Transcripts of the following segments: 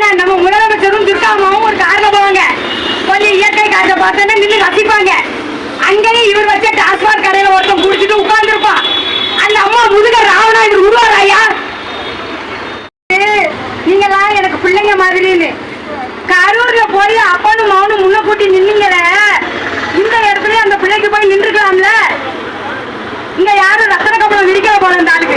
ஆனா நம்ம முதலமைச்சரும் துர்காமாவும் ஒரு கார்ல போவாங்க. கொஞ்சம் இயற்கை காற்றை பார்த்தோன்னா நின்று ரசிப்பாங்க. அங்கேயே இவர் வச்ச டாஸ்மாக் கடையில ஒருத்தன் குடிச்சிட்டு உட்கார்ந்துருப்பான். அந்த அம்மா முதுக ராவணா இவர் உருவாராயா? நீங்களாம் எனக்கு பிள்ளைங்க மாதிரின்னு. கரூர்ல போய் அப்பனும் மகனும் முன்ன கூட்டி நின்னீங்கள இந்த இடத்துல அந்த பிள்ளைக்கு போய் நின்றுக்கலாம்ல. இங்க யாரும் ரத்தன கப்பலம் விரிக்கல போல இந்த ஆளுக்கு.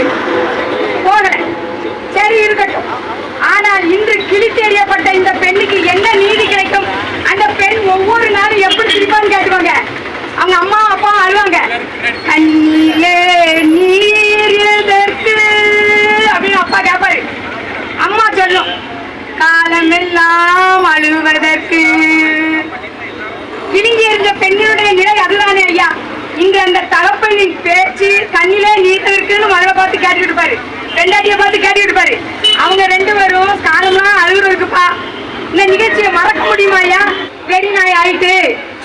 அப்பா கண்ணிலே நீர் எதற்கு? அப்படின்னு அப்பா கேட்பாரு அம்மா சொல்லும். காலமெல்லாம் அழுவதற்கு. கிழிஞ்சி இருந்த பெண்ணினுடைய நிலை அதுதானே ஐயா. இங்க அந்த தகப்பனின் பேச்சு கண்ணிலே நீர் இருக்குன்னு முதல்ல பார்த்து கேட்டுக்கிட்டு இருப்பாரு. ரெண்டாட்டியை பார்த்து கேட்டுக்கிட்டு இருப்பாரு. அவங்க ரெண்டு பேரும் காலம்லாம் அழுகுறதுக்குப்பா. இந்த நிகழ்ச்சியை மறக்க முடியுமா ஐயா? வெடி நாய் ஆயிட்டு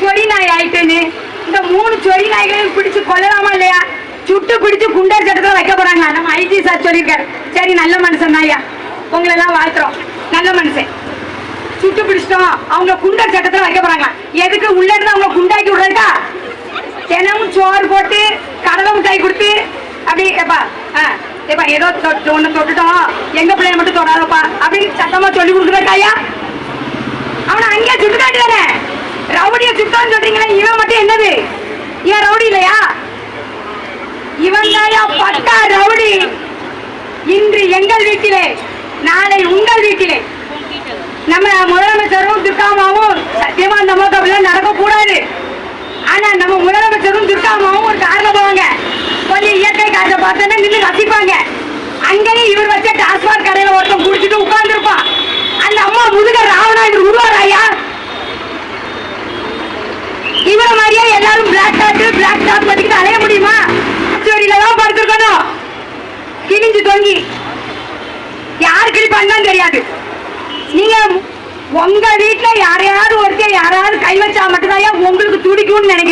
சொறி நாய் ஆயிட்டுன்னு இந்த மூணு சொறி நாய்களையும் பிடிச்சு கொல்லலாமா இல்லையா? சுட்டு பிடிச்சு குண்டர் சட்டத்துல வைக்க போறாங்க நம்ம ஐஜி சார் சொல்லியிருக்காரு. சரி நல்ல மனுஷன் தான் ஐயா. உங்களை எல்லாம் வாழ்த்துறோம். நல்ல மனுஷன். சுட்டு பிடிச்சிட்டோம். அவங்க குண்டர் சட்டத்துல வைக்க போறாங்க எதுக்கு உள்ள இருந்து அவங்க குண்டாக்கி விடுறதுக்கா? தினமும் சோறு போட்டு கடலை மிட்டாய் கொடுத்து அப்படி ஏப்பா ஆ ஏப்பா ஏதோ தொட்டு ஒன்று தொட்டுட்டோம். எங்க பிள்ளைய மட்டும் தொடாதப்பா. அப்படின்னு சத்தமா சொல்லி கொடுக்குறக்காயா அவனை அங்கேயே சுட்டு தானே ரவுடியை சுட்டான்னு சொல்றீங்களே இவன் மட்டும் என்னது? இவன் ரவுடி இல்லையா? இவன் பட்டா ரவுடி. இன்று எங்கள் வீட்டிலே நாளை உங்கள் வீட்டிலே. நம்ம முதலமைச்சரும் துர்காமாவும் சத்தியமா அந்த அம்மாவுக்கு அப்படிலாம் நடக்க கூடாது ஆனா நம்ம முதலமைச்சரும் துர்காமாவும் ஒரு கார்ல போவாங்க. கொஞ்சம் இயற்கை காற்றை பார்த்தோன்னா நின்று ரசிப்பாங்க. அங்கேயும் இவர் வச்ச டாஸ்மாக் கடையில ஒருத்தன் குடிச்சிட்டு உட்கார்ந்துருப்பான் அந்த அம்மா முதுக ராவணா இவர் உருவாராயா இவர மாதிரியே எல்லாரும் பிளாக் டாட் பிளாக் டாப் பத்தி அலைய முடியுமா? ஸ்டோரியில தான் படுத்துருக்கணும். கிழிஞ்சு தொங்கி. யார் கிழிப்பான்னு தெரியாது. நீங்க உங்க வீட்டுல யாரையாவது ஒருத்தர் யாராவது கை வச்சா மட்டும்தான் உங்களுக்கு துடிக்கும்னு நினைக்கிறேன்.